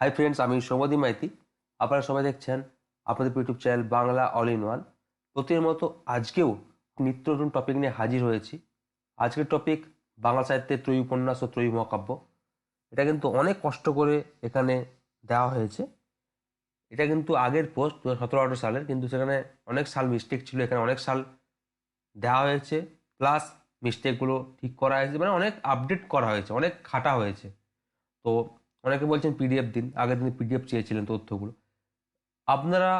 Hi friends আমি সৌমদী মাইতি। আপনারা সবাই দেখছেন আপনাদের YouTube channel Bangla all in one প্রতির মতো আজকেও নিত্য নতুন টপিক নিয়ে হাজির হয়েছি। আজকের টপিক বাংলা সাহিত্যের ত্রয়ী উপন্যাস ও ত্রয়ী মহাকাব্য। এটা কিন্তু অনেক কষ্ট করে এখানে দেওয়া হয়েছে। এটা কিন্তু আগের পোস্ট দু সতেরো আঠেরো সালের, কিন্তু সেখানে অনেক সাল মিস্টেক ছিল, এখানে অনেক সাল দেওয়া হয়েছে। প্লাস মিস্টেকগুলো ঠিক করা হয়েছে মানে অনেক আপডেট করা হয়েছে, অনেক খাটা হয়েছে। তো অনেকে বলছেন পিডিএফ দিন, আগের দিন পিডিএফ চেয়েছিলেন তথ্যগুলো। আপনারা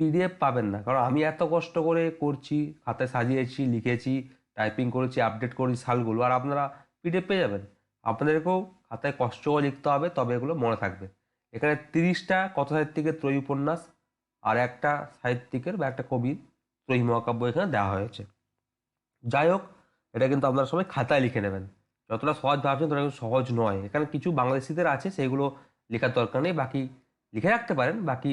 পিডিএফ পাবেন না, কারণ আমি এত কষ্ট করে করছি, খাতায় সাজিয়েছি, লিখেছি টাইপিং করেছি আপডেট করেছি সালগুলো, আর আপনারা পিডিএফ পেয়ে যাবেন। আপনাদেরকেও খাতায় কষ্ট করে লিখতে হবে, তবে এগুলো মনে থাকবে। এখানে তিরিশটা কথা সাহিত্যিকের ত্রয়ী উপন্যাস আর একটা সাহিত্যিকের বা একটা কবির ত্রয়ী মহাকাব্য এখানে দেওয়া হয়েছে। যাই হোক, এটা কিন্তু আপনারা সবাই খাতায় লিখে নেবেন। যতটা সহজ ভাবছেন, ততটা কিন্তু সহজ নয়। এখানে কিছু বাংলাদেশিদের আছে, সেগুলো লেখার দরকার নেই, বাকি লিখে রাখতে পারেন, বাকি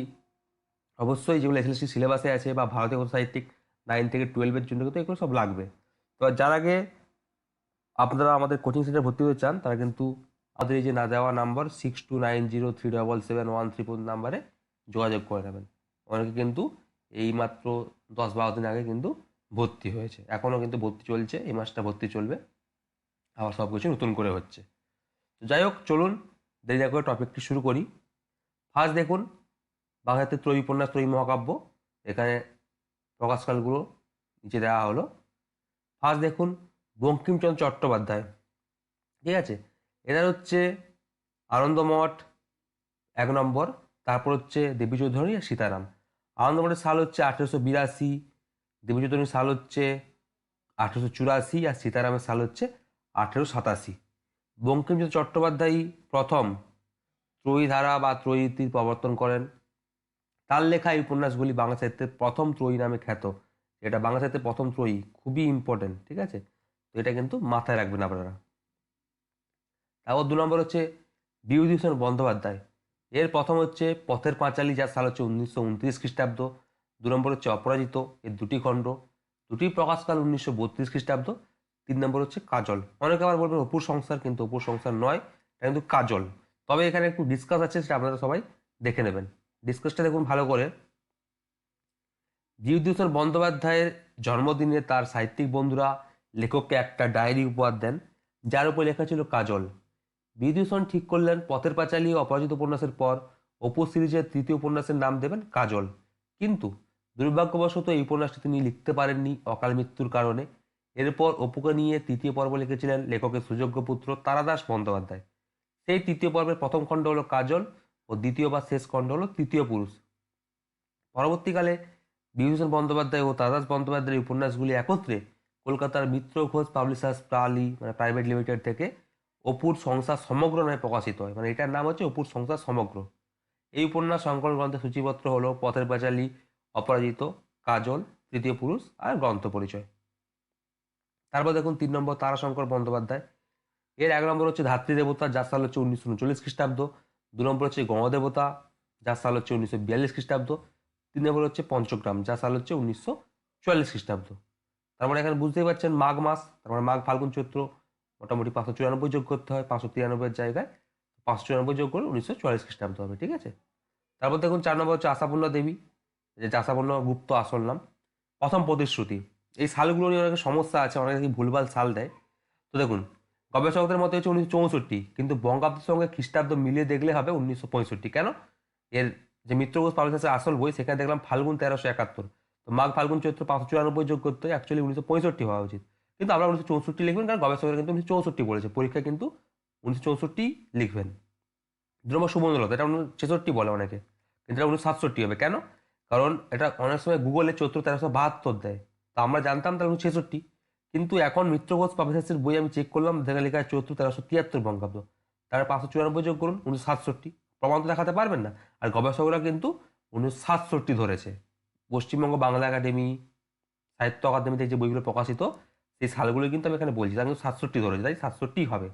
অবশ্যই যেগুলো এসএসসি সিলেবাসে আছে বা ভারতীয় সাহিত্যিক নাইন থেকে টুয়েলভের জন্য কিন্তু এগুলো সব লাগবে। তো যার আগে আপনারা আমাদের কোচিং সেন্টার ভর্তি হতে চান, তারা কিন্তু আমাদের এই যে না দেওয়া number six two nine zero three double seven one three four নাম্বারে যোগাযোগ করে নেবেন। অনেকে কিন্তু এই মাত্র দশ বারো দিন আগে কিন্তু ভর্তি হয়েছে। এখনও কিন্তু ভর্তি চলছে, এই মাসটা ভর্তি চলবে। আবার সব কিছু নতুন করে হচ্ছে। তো যাই হোক, চলুন, দেরি করে টপিকটি শুরু করি। ফার্স্ট দেখুন বাংলাতে ত্রয়ী উপন্যাস, ত্রয়ী মহাকাব্য। এখানে প্রকাশকালগুলো নিচে দেওয়া হলো। ফার্স্ট দেখুন, বঙ্কিমচন্দ্র চট্টোপাধ্যায়। ঠিক আছে? এদের হচ্ছে আনন্দমঠ এক নম্বর, তারপর হচ্ছে দেবী চৌধুরী আর সীতারাম। আনন্দমঠের সাল হচ্ছে আঠেরোশো বিরাশি, দেবী চৌধুরীর সাল হচ্ছে আঠেরোশো চুরাশি আর সীতারামের সাল হচ্ছে আঠেরোশো সাতাশি। বঙ্কিমচন্দ্র চট্টোপাধ্যায় প্রথম ত্রয়ী ধারা বা ত্রয়ীতির প্রবর্তন করেন। তার লেখা এই উপন্যাসগুলি বাংলা সাহিত্যের প্রথম ত্রয়ী নামে খ্যাত। এটা বাংলা সাহিত্যের প্রথম ত্রয়ী, খুবই ইম্পর্টেন্ট ঠিক আছে? তো এটা কিন্তু মাথায় রাখবেন আপনারা। তারপর দু নম্বর হচ্ছে বিভূতিভূষণ বন্দ্যোপাধ্যায়। এর প্রথম হচ্ছে পথের পাঁচালী, যার সাল হচ্ছে উনিশশো উনত্রিশ খ্রিস্টাব্দ। দু নম্বর হচ্ছে অপরাজিত, এর দুটি খণ্ড। দুটি প্রকাশকাল উনিশশো বত্রিশ খ্রিস্টাব্দ। তিন নম্বর হচ্ছে কাজল। অনেকে আবার বলবেন অপুর সংসার কিন্তু অপুর সংসার নয়, এটা কিন্তু কাজল। তবে এখানে একটু ডিসকাস আছে, সেটা আপনারা সবাই দেখে নেবেন। ডিসকাসটা দেখুন ভালো করে। বিভূতিভূষণ বন্দ্যোপাধ্যায়ের জন্মদিনে তার সাহিত্যিক বন্ধুরা লেখককে একটা ডায়েরি উপহার দেন, যার উপর লেখা ছিল কাজল। বিভূতিভূষণ ঠিক করলেন, পথের পাঁচালী অপরাজিত উপন্যাসের পর অপু সিরিজের তৃতীয় উপন্যাসের নাম দেবেন কাজল। কিন্তু দুর্ভাগ্যবশত এই উপন্যাসটি তিনি লিখতে পারেননি অকাল মৃত্যুর কারণে। এরপর অপুকে নিয়ে তৃতীয় পর্ব লিখেছিলেন লেখকের সুযোগ্য পুত্র তারাদাস বন্দ্যোপাধ্যায়। সেই তৃতীয় পর্বের প্রথম খণ্ড হলো কাজল ও দ্বিতীয় বা শেষ খণ্ড হলো তৃতীয় পুরুষ। পরবর্তীকালে বিভূষণ বন্দ্যোপাধ্যায় ও তারাদাস বন্দ্যোপাধ্যায়ের উপন্যাসগুলি একত্রে কলকাতার মিত্র ঘোষ পাবলিশার্স প্রালি মানে প্রাইভেট লিমিটেড থেকে অপুর সংসার সমগ্র নামে প্রকাশিত হয়। মানে এটার নাম হচ্ছে অপুর সংসার সমগ্র। এই উপন্যাস সংকলন গ্রন্থের সূচিপত্র হলো পথের পাঁচালী, অপরাজিত, কাজল, তৃতীয় পুরুষ আর গ্রন্থ পরিচয়। তারপর দেখুন তিন নম্বর তারাশঙ্কর বন্দ্যোপাধ্যায়। এর এক নম্বর হচ্ছে ধাত্রী দেবতা, যার সাল হচ্ছে উনিশশো উনচল্লিশ খ্রিস্টাব্দ। দু নম্বর হচ্ছে গণদেবতা যার সাল হচ্ছে উনিশশো বিয়াল্লিশ খ্রিস্টাব্দ। তিন নম্বর হচ্ছে পঞ্চগ্রাম, যার সাল হচ্ছে উনিশশো চুয়াল্লিশ খ্রিস্টাব্দ। তারপরে এখানে বুঝতেই পারছেন মাঘ মাস তারপরে মাঘ ফাল্গুন চৈত্র মোটামুটি পাঁচশো চুরানব্বই যোগ করতে হয়, পাঁচশো তিরানব্বইয়ের জায়গায়। পাঁচশো চুরানব্বই যোগ করে উনিশশো চুয়াল্লিশ খ্রিস্টাব্দ হবে, ঠিক আছে? তারপর দেখুন চার নম্বর হচ্ছে আশাপূর্ণা দেবী যে আশাপূর্ণ গুপ্ত আসল নাম। প্রথম প্রতিশ্রুতি। এই সালগুলো নিয়ে অনেক সমস্যা আছে, অনেকে ভুলভাল সাল দেয়। তো দেখুন, গবেষকদের মতে হচ্ছে উনিশশো চৌষট্টি, কিন্তু বঙ্গাব্দের সঙ্গে খ্রিস্টাব্দ মিলিয়ে দেখলে হবে উনিশশো পঁয়ষট্টি। কেন? এর যে মিত্রঘোষ পাবলিশার্সের আসল বই, সেখানে দেখলাম ফাল্গুন তেরোশো একাত্তর। তো মাঘ ফাল্গুন চৈত্র পাঁচশো চুরানব্বই যোগ করতে অ্যাকচুয়ালি উনিশশো পঁয়ষট্টি হওয়া উচিত। কিন্তু আমরা উনিশশো চৌষট্টি লিখবেন, কারণ গবেষকরা কিন্তু উনিশশো চৌষট্টি বলেছে। পরীক্ষা কিন্তু উনিশশো চৌষট্টি লিখবেন। দু নম্বর সুবর্ণলতা এটা উনিশশো ছেষট্টি বলে অনেকে, কিন্তু এটা উনিশশো সাতষট্টি হবে। কেন? কারণ এটা অনেক সময় গুগলে চৈত্র তেরোশো বাহাত্তর দেয়। তো আমরা জানতাম উনিশশো ছেষট্টি। কিন্তু এখন মিত্রঘোষ পাবলিশার্সের বই আমি চেক করলাম দেখা লেখা চৈত্র তেরোশো তিয়াত্তর বঙ্গাব্দ। তার পাঁচশো চুরানব্বই যোগ করুন, উনিশশো সাতষট্টি। প্রমাণ তো দেখাতে পারবেন না। আর গবেষকরা কিন্তু উনিশশো সাতষট্টি ধরেছে। পশ্চিমবঙ্গ বাংলা একাডেমি, সাহিত্য একাডেমি থেকে যে বইগুলো প্রকাশিত, সেই সালগুলো কিন্তু আমি এখানে বলছি। তার সাতষট্টি ধরেছে, তাই সাতষট্টি হবে।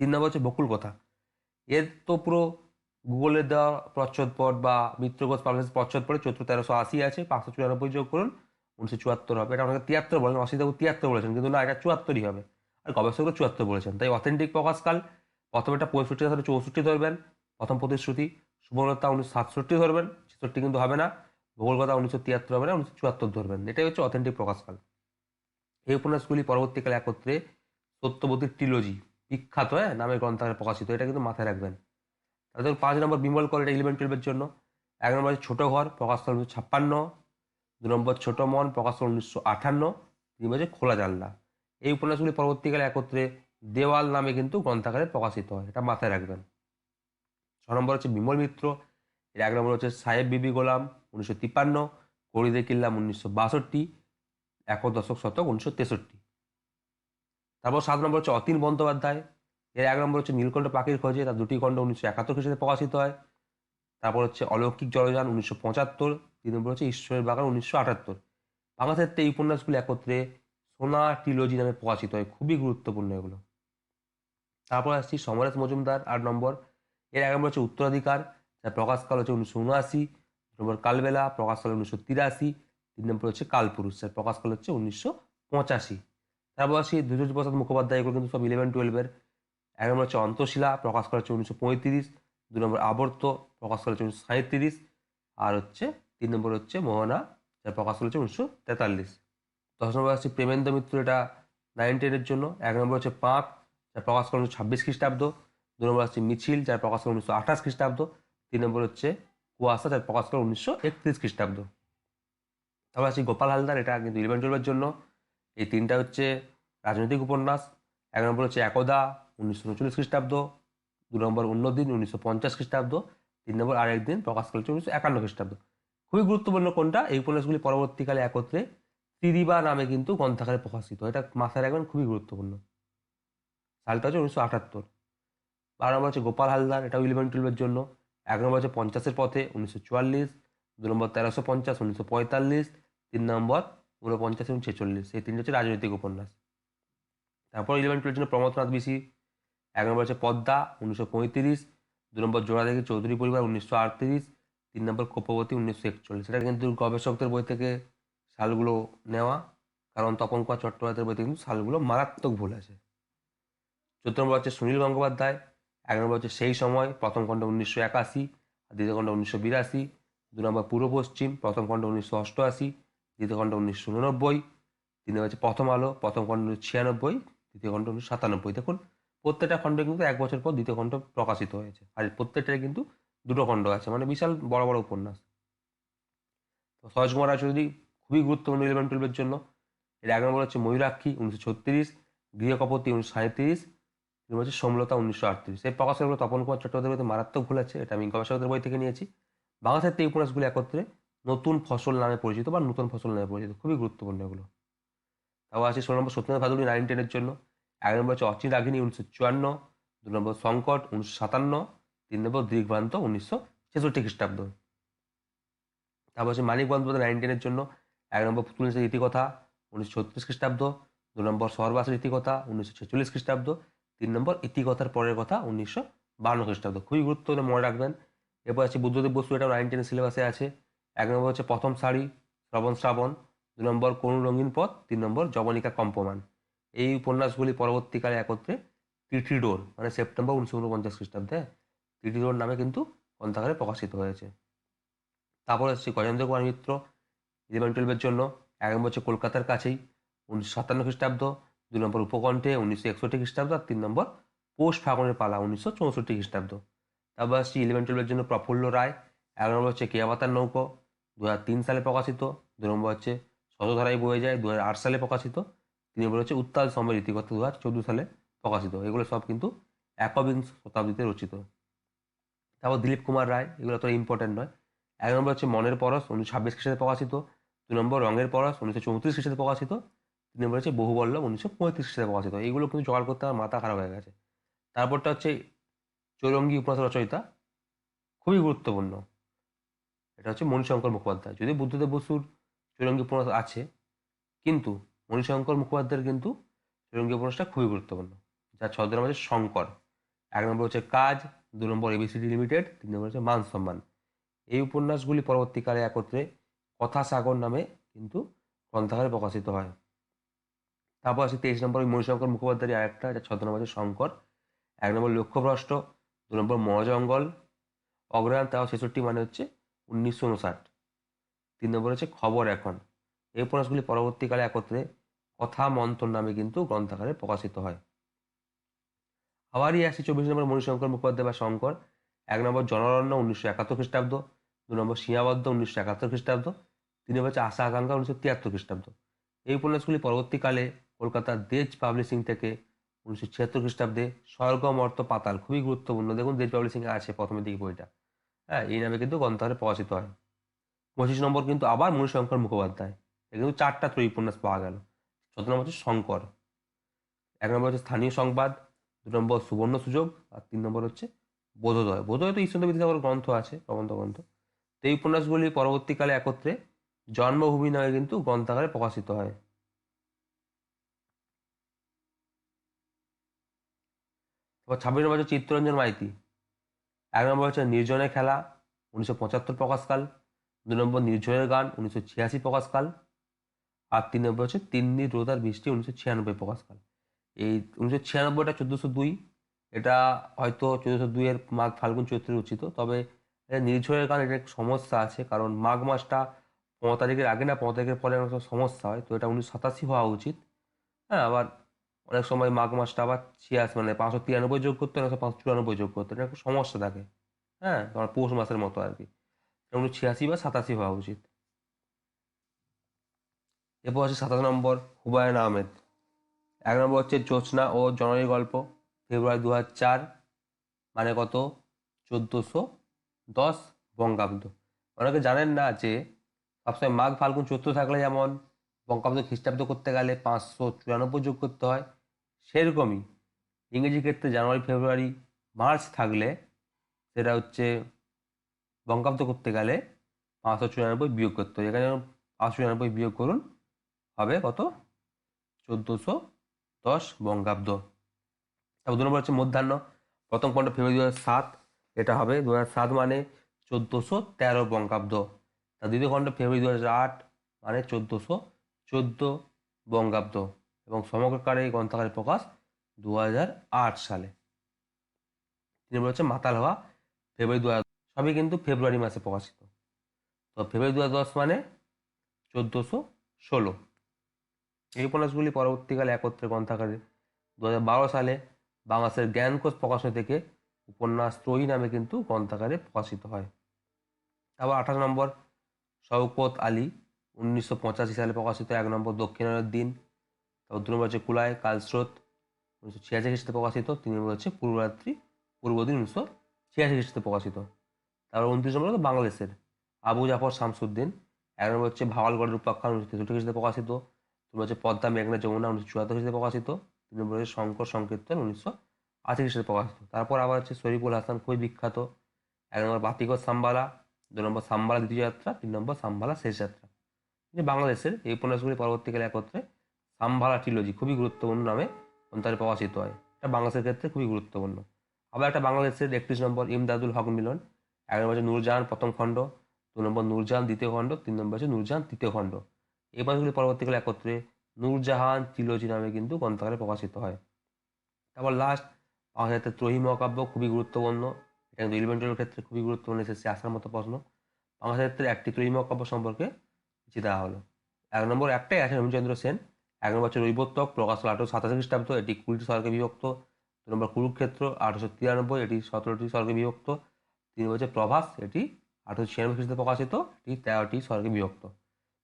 তিন নম্বর হচ্ছে বকুল কথা। এর তো পুরো গুগলের দেওয়া প্রচ্ছদপট বা মিত্রঘোষ পাবলিশ প্রচ্ছদপটে চৈত্র তেরোশো আশি আছে। পাঁচশো চুরানব্বই যোগ করুন উনিশশো চুয়াত্তর হবে। এটা অনেকে তিয়াত্তর বলেন অসিতাবু তিয়াত্তর বলেছেন, কিন্তু না, এটা চুয়াত্তরই হবে। আর গবেষকরা চুয়াত্তর বলেছেন। তাই অথেন্টিক প্রকাশকাল, প্রথমে এটা পঁয়ষট্টি ধরে চৌষট্টি ধরবেন, প্রথম প্রতিশ্রুতি, সুবর্ণতা উনিশশো সাতষট্টি ধরবেন, ছেষট্টি কিন্তু হবে না, ভূগোলকথা উনিশশো তিয়াত্তর হবে না, উনিশশো চুয়াত্তর ধরবেন। এটাই হচ্ছে অথেন্টিক প্রকাশকাল। এই উপন্যাসগুলি পরবর্তীকালে একত্রে সত্যবতীর ট্রিলজি বিখ্যাত হ্যাঁ নামের গ্রন্থাগারে প্রকাশিত, এটা কিন্তু মাথায় রাখবেন। তাদের পাঁচ নম্বর বিমল কল এটা ইলেভেন টুয়েলভের জন্য, এক নম্বর আছে ছোট ঘর, প্রকাশকাল উনিশশো ছাপ্পান্ন দু নম্বর ছোট মন প্রকাশকাল উনিশশো আঠান্ন। তিন খোলা জানলা। এই উপন্যাসগুলি পরবর্তীকালে একত্রে দেওয়াল নামে কিন্তু গ্রন্থাগারে প্রকাশিত হয়, এটা মাথায় রাখবেন। ছ নম্বর হচ্ছে বিমল মিত্র। এর এক নম্বর হচ্ছে সাহেব বিবি গোলাম, উনিশশো তিপ্পান্ন। করিদে কিল্লাম, উনিশশো বাষট্টি। এক দশক শতক, উনিশশো তেষট্টি। তারপর সাত নম্বর হচ্ছে অতীন বন্দ্যোপাধ্যায়। এর এক নম্বর হচ্ছে নীলকণ্ঠ পাখির খোঁজে, তার দুটি খণ্ড উনিশশো একাত্তর খ্রিস্টাব্দে প্রকাশিত হয়। তারপর হচ্ছে অলৌকিক জলযান উনিশশো পঁচাত্তর তিন নম্বর হচ্ছে ঈশ্বরের বাগান উনিশশো আটাত্তর। বাংলা সাহিত্যে এই উপন্যাসগুলি একত্রে সোনা টিলজি নামে প্রকাশিত হয়, খুবই গুরুত্বপূর্ণ এগুলো। তারপর আসছি সমরেশ মজুমদার, আট নম্বর। এর এক নম্বর হচ্ছে উত্তরাধিকার, যার প্রকাশকাল হচ্ছে উনিশশো উনআশি নম্বর কালবেলা প্রকাশকাল উনিশশো তিরাশি, তিন নম্বর হচ্ছে কালপুরুষ, যার প্রকাশকাল হচ্ছে উনিশশো পঁচাশি। তারপর আসি দুর্যোগ প্রসাদ মুখোপাধ্যায়, এগুলো কিন্তু সব ইলেভেন টুয়েলভের এক নম্বর হচ্ছে অন্তশিলা, প্রকাশ করা হচ্ছে উনিশশো পঁয়ত্রিশ দু নম্বর আবর্ত প্রকাশ করেছে উনিশশো সাঁত্রিশ আর হচ্ছে তিন নম্বর হচ্ছে মোহনা, যার প্রকাশ করেছে উনিশশো তেতাল্লিশ। দশ নম্বর হচ্ছে প্রেমেন্দ্র মিত্র, এটা নাইন টেনের জন্য। এক নম্বর হচ্ছে পাঁক, যার প্রকাশ করা উনিশশো ছাব্বিশ খ্রিস্টাব্দ। দু নম্বর হচ্ছে মিছিল, যার প্রকাশ করা উনিশশো আঠাশ খ্রিস্টাব্দ। তিন নম্বর হচ্ছে কুয়াশা, যার প্রকাশ করা উনিশশো একত্রিশ খ্রিস্টাব্দ। তারপর আছে গোপাল হালদার, এটা কিন্তু ইলেভেন টুয়েলভের জন্য। এই তিনটা হচ্ছে রাজনৈতিক উপন্যাস। এক নম্বর হচ্ছে একদা, উনিশশো উনচল্লিশ খ্রিস্টাব্দ। দু নম্বর অন্যদিন উনিশশো পঞ্চাশ খ্রিস্টাব্দ। তিন নম্বর আর একদিন প্রকাশ করেছে উনিশশো একান্ন খ্রিস্টাব্দ। খুবই গুরুত্বপূর্ণ কোনটা? এই উপন্যাসগুলি পরবর্তীকালে একত্রে ত্রিদিবা নামে কিন্তু গ্রন্থাগারে প্রকাশিত। এটা মাথায় রাখবেন, খুবই গুরুত্বপূর্ণ। সালটা হচ্ছে উনিশশো আটাত্তর। বারো নম্বর হচ্ছে গোপাল হালদার, এটাও ইলেভেন টুয়েলভের জন্য। এক নম্বর হচ্ছে পঞ্চাশের পথে, উনিশশো চুয়াল্লিশ। দু নম্বর তেরোশো পঞ্চাশ, উনিশশো পঁয়তাল্লিশ। তিন নম্বর ঊনপঞ্চাশ এবং ছেচল্লিশ। এই তিনটে হচ্ছে রাজনৈতিক উপন্যাস। তারপর ইলেভেন টুয়েলভের জন্য প্রমথনাথ বিশি এক নম্বর হচ্ছে পদ্মা, উনিশশো পঁয়ত্রিশ। দু নম্বর জোড়া দেখি চৌধুরী পরিবার উনিশশো আটত্রিশ, তিন নম্বর কোপবতী উনিশশো একচল্লিশ। এটা কিন্তু গবেষকদের বই থেকে সালগুলো নেওয়া, কারণ তপন কুমার চট্টোপাধ্যায়ের বইতে কিন্তু সালগুলো মারাত্মক ভুল আছে। চোদ্দ নম্বর হচ্ছে সুনীল গঙ্গোপাধ্যায়, এক নম্বর হচ্ছে সেই সময় প্রথম খণ্ড উনিশশো একাশি দ্বিতীয় খণ্ড উনিশশো বিরাশি, দু নম্বর পূর্ব পশ্চিম, প্রথম খণ্ড উনিশশো অষ্টআশি, দ্বিতীয় খণ্ড উনিশশো উননব্বই, তিন নম্বর হচ্ছে প্রথম আলো, প্রথম খণ্ড উনিশশো ছিয়ানব্বই দ্বিতীয় খণ্ড উনিশশো সাতানব্বই। দেখুন প্রত্যেকটা খণ্ডে কিন্তু এক বছর পর দ্বিতীয় খণ্ড প্রকাশিত হয়েছে। আর প্রত্যেকটাই কিন্তু দুটো খণ্ড আছে মানে বিশাল বড় বড় উপন্যাস। তো সহজ কুমার রায়চৌধুরী খুবই গুরুত্বপূর্ণ ইলেভেন টুয়েলভের জন্য। এর এক নম্বর হচ্ছে ময়ূরাক্ষী উনিশশো ছত্রিশ, গৃহকপতি উনিশশো সাঁত্রিশ তিন হচ্ছে সোমলতা উনিশশো আটত্রিশ। এই প্রকাশকগুলো তপন কুমার চট্টোপাধ্যায়ের মারাত্মক ভুল আছে, এটা আমি গবেষকদের বই থেকে নিয়েছি। বাংলা সাহিত্যে এই উপন্যাসগুলো একত্রে নতুন ফসল নামে পরিচিত বা নতুন ফসল নামে পরিচিত, খুবই গুরুত্বপূর্ণ এগুলো। তাও আছে ষোলো নম্বর সত্যনাথ ভাদুরী নাইন টেনের জন্য। এক নম্বর হচ্ছে অচিন রাগিনী উনিশশো চুয়ান্ন দু নম্বর সংকট উনিশশো সাতান্ন, তিন নম্বর দিগ্ভ্রান্ত উনিশশো ছেষট্টি খ্রিস্টাব্দ। তারপর হচ্ছে মানিক বন্দ্যোপাধ্যায় নাইন টেনের জন্য এক নম্বর পুলিশের রীতিকথা উনিশশো ছত্রিশ খ্রিস্টাব্দ, দু নম্বর সর্বাসের ইতিকথা উনিশশো ছেচল্লিশ খ্রিস্টাব্দ, তিন নম্বর ইতিকথার পরের কথা উনিশশো বান্ন খ্রিস্টাব্দ। খুবই গুরুত্বপূর্ণ মনে রাখবেন। এরপর আছে বুদ্ধদেব বসু, এটাও নাইন টেনের সিলেবাসে আছে। এক নম্বর হচ্ছে প্রথম শাড়ি শ্রবণ শ্রাবণ, দু নম্বর করুণ রঙিন পথ, তিন নম্বর জবনিকা কম্পমান। এই উপন্যাসগুলি পরবর্তীকালে একত্রে টিটিডোর মানে সেপ্টেম্বর উনিশশো উনপঞ্চাশ খ্রিস্টাব্দে টিটিডোর নামে কিন্তু গ্রন্থাগারে প্রকাশিত হয়েছে। তারপর হচ্ছে গজেন্দ্র কুমার মিত্র, ইলেভেন টুয়েলভের জন্য এক নম্বর হচ্ছে কলকাতার কাছেই, উনিশশো সাতান্ন খ্রিস্টাব্দ দুই নম্বর উপকণ্ঠে উনিশশো একষট্টি খ্রিস্টাব্দ আর তিন নম্বর পৌষ ফাগুনের পালা উনিশশো চৌষট্টি খ্রিস্টাব্দ। তারপর আসছি ইলেভেন টুয়েলভের জন্য প্রফুল্ল রায় এক নম্বর হচ্ছে কেয়াবাতার নৌকো দু হাজার তিন সালে প্রকাশিত, দু নম্বর হচ্ছে শতধারায় বয়ে যায় দু হাজার আট সালে প্রকাশিত তিন হচ্ছে উত্তাল সময় রীতিকথা দু হাজার সালে প্রকাশিত এগুলো সব কিন্তু একবিংশ শতাব্দীতে রচিত। তারপর দিলীপ কুমার রায়, এগুলো তো ইম্পর্টেন্ট নয়। এক নম্বর হচ্ছে মনের পরশ, উনিশশো ছাব্বিশ খ্রিস্টাব্দে প্রকাশিত। দু নম্বর রঙের পরশ, উনিশশো চৌত্রিশ খ্রিস্টাব্দে প্রকাশিত। তিন নম্বর হচ্ছে বহুবল্লভ উনিশশো পঁয়ত্রিশ খ্রিস্টাব্দে প্রকাশিত। এইগুলো কিন্তু জোগাড় করতে আমার মাথা খারাপ হয়ে গেছে। তারপরটা হচ্ছে চৌরঙ্গী উপন্যাস রচয়িতা। খুবই গুরুত্বপূর্ণ। এটা হচ্ছে মণিশঙ্কর মুখোপাধ্যায়। যদি বুদ্ধদেব বসুর চৌরঙ্গী উপন্যাস আছে, কিন্তু মণিশঙ্কর মুখোপাধ্যায়ের কিন্তু চৌরঙ্গী উপন্যাসটা খুবই গুরুত্বপূর্ণ যার ছদ্মনাম হচ্ছে শঙ্কর, এক নম্বর হচ্ছে কাজ, দু নম্বর এবিসিডি লিমিটেড তিন নম্বর হচ্ছে মান সম্মান। এই উপন্যাসগুলি পরবর্তীকালে একত্রে কথা সাগর নামে কিন্তু গ্রন্থাগারে প্রকাশিত হয়। তারপর আছে তেইশ নম্বর ওই মণিশঙ্কর মুখোপাধ্যায়ের আরেকটা যার ছদ্মনাম হচ্ছে শঙ্কর, এক নম্বর লক্ষ্যভ্রষ্ট, দু নম্বর মনোজঙ্গল অগ্রহায়ণ তেরো ছেষট্টি মানে হচ্ছে উনিশশো উনষাট। তিন নম্বর হচ্ছে খবর এখন। এই উপন্যাসগুলি পরবর্তীকালে একত্রে কথা মন্থন নামে কিন্তু গ্রন্থাকারে প্রকাশিত হয়। আবারই আসি চব্বিশ নম্বর মণিশঙ্কর মুখোপাধ্যায় বা শঙ্কর, এক নম্বর জনরণ্য উনিশশো একাত্তর খ্রিস্টাব্দ, দু নম্বর সীমাবদ্ধ উনিশশো একাত্তর খ্রিস্টাব্দ, তিন নম্বর হচ্ছে আশা আকাঙ্ক্ষা উনিশশো তিয়াত্তর খ্রিস্টাব্দ। এই উপন্যাসগুলি পরবর্তীকালে কলকাতার দেজ পাবলিশিং থেকে উনিশশো ছিয়াত্তর খ্রিস্টাব্দে স্বর্গ মর্ত পাতাল, খুবই গুরুত্বপূর্ণ। দেখুন, দেজ পাবলিশিং আছে প্রথমের দিকে বইটা। হ্যাঁ এই নামে কিন্তু গ্রন্থাগারে প্রকাশিত হয়। পঁচিশ নম্বর কিন্তু আবার মণিশঙ্কর মুখোপাধ্যায়। কিন্তু চারটা ত্রয়ী উপন্যাস পাওয়া গেল। চতুর্থ নম্বর হচ্ছে শঙ্কর। এক নম্বর হচ্ছে স্থানীয় সংবাদ, দু নম্বর সুবর্ণ সুযোগ, আর তিন নম্বর হচ্ছে বোধোদয়। বোধোদয় তো ঈশ্বর বিদ্যাসাগর গ্রন্থ আছে, প্রবন্ধ গ্রন্থ। তো এই উপন্যাসগুলি পরবর্তীকালে একত্রে জন্মভূমি নামে কিন্তু গ্রন্থাগারে প্রকাশিত হয়। তারপর ছাব্বিশ নম্বর হচ্ছে চিত্তরঞ্জন মাইতি। এক নম্বর হচ্ছে নির্জনের খেলা, উনিশশো পঁচাত্তর প্রকাশকাল। দু নম্বর নির্ঝরের গান, উনিশশো ছিয়াশি প্রকাশকাল। আর তিন নম্বর হচ্ছে তিন তিন্নি রোদার বৃষ্টি উনিশশো ছিয়ানব্বই প্রকাশকাল এই উনিশশো ছিয়ানব্বইটা চোদ্দোশো দুই, এটা হয়তো চোদ্দোশো দুইয়ের মাঘ ফাল্গুন চৈত্রে রচিত তবে নির্ঝরের কারণে এটা একটু সমস্যা আছে, কারণ মাঘ মাসটা পনেরো তারিখের আগে না, পনেরো তারিখের পরে অনেক সমস্যা হয়, তো এটা উনিশশো সাতাশি হওয়া উচিত। হ্যাঁ আবার অনেক সময় মাঘ মাসটা আবার ছিয়াশি মানে পাঁচশো তিরানব্বই যোগ করতে অনেক পাঁচশো চুরানব্বই যোগ করতে এটা একটু সমস্যা থাকে। হ্যাঁ তোমার পৌষ মাসের মতো আর কি। উনিশশো ছিয়াশি বা সাতাশি হওয়া উচিত। এরপর হচ্ছে সাতাশ নম্বর হুমায়ুন আহমেদ। এক নম্বর হচ্ছে জ্যোৎস্না ও জননী গল্প, ফেব্রুয়ারি দু চার মানে কত? চোদ্দোশো দশ বঙ্গাব্দ। অনেকে জানেন না যে সবসময় মাঘ ফাল্গুন চৈত্র থাকলে যেমন বঙ্গাব্দ খ্রিস্টাব্দ করতে গেলে পাঁচশো চুরানব্বই যোগ করতে হয়, সেরকমই ইংরেজি ক্ষেত্রে জানুয়ারি, ফেব্রুয়ারি, মার্চ থাকলে সেটা হচ্ছে বঙ্গাব্দ করতে গেলে পাঁচশো চুরানব্বই বিয়োগ করতে হয়। এখানে পাঁচশো চুরানব্বই বিয়োগ করুন হবে কত? চোদ্দোশো দশ বঙ্গাব্দ। তারপর দু নম্বর হচ্ছে মধ্যাহ্ন। প্রথম খণ্ড ফেব্রুয়ারি দু সাত। এটা হবে দু হাজার সাত মানে চোদ্দোশো তেরো বঙ্গাব্দ। তার দ্বিতীয় খণ্ড ফেব্রুয়ারি দু আট মানে চোদ্দোশো চোদ্দ বঙ্গাব্দ। এবং সমগ্রকারে এই গ্রন্থাগারের প্রকাশ দু হাজার আট সালে। তিন নম্বর হচ্ছে মাতাল হওয়া ফেব্রুয়ারি দু হাজার সবই কিন্তু ফেব্রুয়ারি মাসে প্রকাশিত। তো ফেব্রুয়ারি দু হাজার দশ মানে চোদ্দোশো ষোলো। এই উপন্যাসগুলি পরবর্তীকালে একত্রে গ্রন্থাগারে দু হাজার সালে বাংলাদেশের জ্ঞানকোষ প্রকাশন থেকে উপন্যাস ত্রয়ী নামে কিন্তু গ্রন্থাগারে প্রকাশিত হয়। তারপর আঠাশ নম্বর শওকত আলী উনিশশো পঁচাশি সালে প্রকাশিত, এক নম্বর দক্ষিণায়নের দিন। তারপর দু নম্বর হচ্ছে কুলায় কালস্রোত উনিশশো ছিয়াশি খ্রিস্টে প্রকাশিত। তিন নম্বর হচ্ছে পূর্বরাত্রি পূর্বদিন উনিশশো ছিয়াশি খ্রিস্টে প্রকাশিত। তারপর উনত্রিশ নম্বর হলো বাংলাদেশের আবু জাফর শামসুদ্দিন। এক নম্বর হচ্ছে ভাওয়ালগড়ের রূপাখ্যান উনিশশো তেষট্টি খ্রিস্টে প্রকাশিত। নম্বর হচ্ছে পদ্মা মেঘনা যমুনা উনিশশো চুয়াত্তর খ্রিস্টে প্রকাশিত, তিন নম্বর হচ্ছে শঙ্কর সংকীর্তন উনিশশো আশি খ্রিস্টে প্রকাশিত। তারপর আবার হচ্ছে শরীফুল হাসান খুবই বিখ্যাত, এক নম্বর বাতিকর সাম্বালা, দু নম্বর সাম্বালা দ্বিতীয় যাত্রা, তিন নম্বর সাম্বালা শেষ যাত্রা। বাংলাদেশের এই উপন্যাসগুলি পরবর্তীকালে একত্রে সাম্বালা ট্রিলজি খুবই গুরুত্বপূর্ণ নামে গ্রন্থাগারে প্রকাশিত হয়। এটা বাংলাদেশের ক্ষেত্রে খুবই গুরুত্বপূর্ণ। আবার একটা বাংলাদেশের একত্রিশ নম্বর ইমদাদুল হক মিলন, এক নম্বর হচ্ছে নূরজাহান প্রথম খণ্ড, দু নম্বর নূরজাহান দ্বিতীয় খণ্ড, তিন নম্বর হচ্ছে নূরজাহান তৃতীয় খণ্ড। এই উপন্যাসগুলি পরবর্তীকালে একত্রে নূরজাহান ট্রিলজি নামে কিন্তু গ্রন্থাগারে প্রকাশিত হয়। তারপর লাস্ট বাংলা ক্ষেত্রে ত্রয়ী মহাকাব্য খুবই গুরুত্বপূর্ণ। এটা কিন্তু ইলেভেন্টের ক্ষেত্রে খুবই গুরুত্বপূর্ণ, এসেছে আসার মতো প্রশ্ন। বাংলা ক্ষেত্রে একটি ত্রয়ী মহাকাব্য সম্পর্কে কিছু দেওয়া হলো, এক নম্বর একটাই আছে রবীন্দ্রচন্দ্র সেন। এক নম্বর হচ্ছে রৈবত্তক প্রকাশ আঠারোশো সাতাশি খ্রিস্টাব্দ, এটি কুড়িটি স্বর্গে বিভক্ত। দু নম্বর কুরুক্ষেত্র, আঠারোশো তিরানব্বই, এটি সতেরোটি স্বর্গে বিভক্ত। তিন নম্বর হচ্ছে প্রভাস, এটি আঠারোশো ছিয়ানব্বই খ্রিস্টাব্দে প্রকাশিত, এটি তেরোটি স্বর্গে বিভক্ত।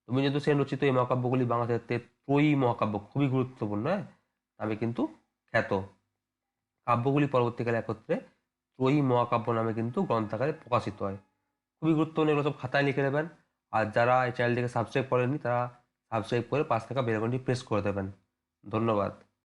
রবীন্দ্রচন্দ্র সেন রচিত এই মহাকাব্যগুলি বাংলা সাহিত্যের ত্রয়ী মহাকাব্য খুবই গুরুত্বপূর্ণ হ্যাঁ? নামে কিন্তু খ্যাত। কাব্যগুলি পরবর্তীকালে একত্রে ত্রয়ী মহাকাব্য নামে কিন্তু গ্রন্থাকারে প্রকাশিত হয়। খুবই গুরুত্বপূর্ণ, এগুলো সব খাতায় লিখে নেবেন। আর যারা এই চ্যানেলটিকে সাবস্ক্রাইব করেননি, তারা সাবস্ক্রাইব করে পাশ টাকা বেলকনটি প্রেস করে দেবেন। ধন্যবাদ।